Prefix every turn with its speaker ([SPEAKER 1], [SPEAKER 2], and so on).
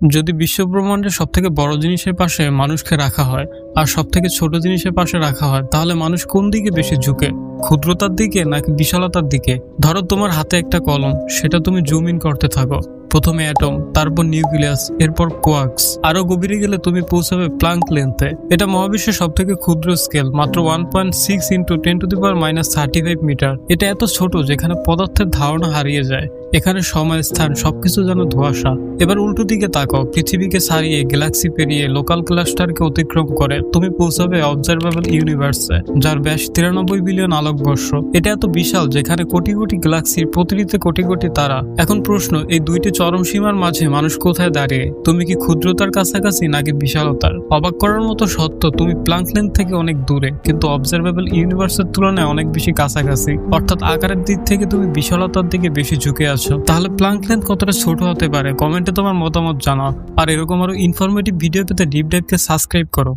[SPEAKER 1] যদি বিশ্বব্রহ্মাণ্ডের সব থেকে বড় জিনিসের পাশে মানুষকে রাখা হয় আর সব থেকে ছোট জিনিসের পাশে রাখা হয়, তাহলে মানুষ কোন দিকে বেশি ঝুঁকে? ক্ষুদ্রতার দিকে নাকি বিশালতার দিকে? ধরো তোমার হাতে একটা কলম, সেটা তুমি জুম ইন করতে থাকো। প্রথমে অ্যাটম তারপর নিউক্লিয়াস এরপর কোয়াক্স আরও গভীরে গেলে তুমি পৌঁছাবে প্লাঙ্ক লেন্থে এটা মহাবিশ্বের সব থেকে ক্ষুদ্র স্কেল মাত্র one point six into ten to the power minus thirty five metre এটা এত ছোট যেখানে পদার্থের ধারণা হারিয়ে যায়। এখানে সময়, স্থান, সবকিছু যেন ধোঁয়াশা। এবার উল্টো দিকে তাকাও, পৃথিবীকে ছাড়িয়ে, গ্যালাক্সি পেরিয়ে, লোকাল ক্লাস্টারকে অতিক্রম করে তুমি পৌঁছাবে অবজারভেবল ইউনিভার্সে যার ব্যাস তিরানব্বই বিলিয়ন আলোকবর্ষ। এটা এত বিশাল যেখানে কোটি কোটি গ্যালাক্সির প্রতিটিতে কোটি কোটি তারা। এখন প্রশ্ন, এই দুইটি চরম সীমার মাঝে মানুষ কোথায় দাঁড়িয়ে? তুমি কি ক্ষুদ্রতার কাছাকাছি নাকি বিশালতার? অবাক করার মতো সত্য, তুমি প্লাঙ্কলেন থেকে অনেক দূরে, কিন্তু অবজারভেবল ইউনিভার্সের তুলনায় অনেক বেশি কাছাকাছি। অর্থাৎ আকারের দিক থেকে তুমি বিশালতার দিকে বেশি ঝুঁকে আছো। তাহলে প্লাঙ্ক লেন্থ কতটা ছোট হতে পারে? কমেন্টে তোমার মতামত জানাও। আর এরকম আরও ইনফরমেটিভ ভিডিও পেতে ডিপ ডাইভকে সাবস্ক্রাইব করো।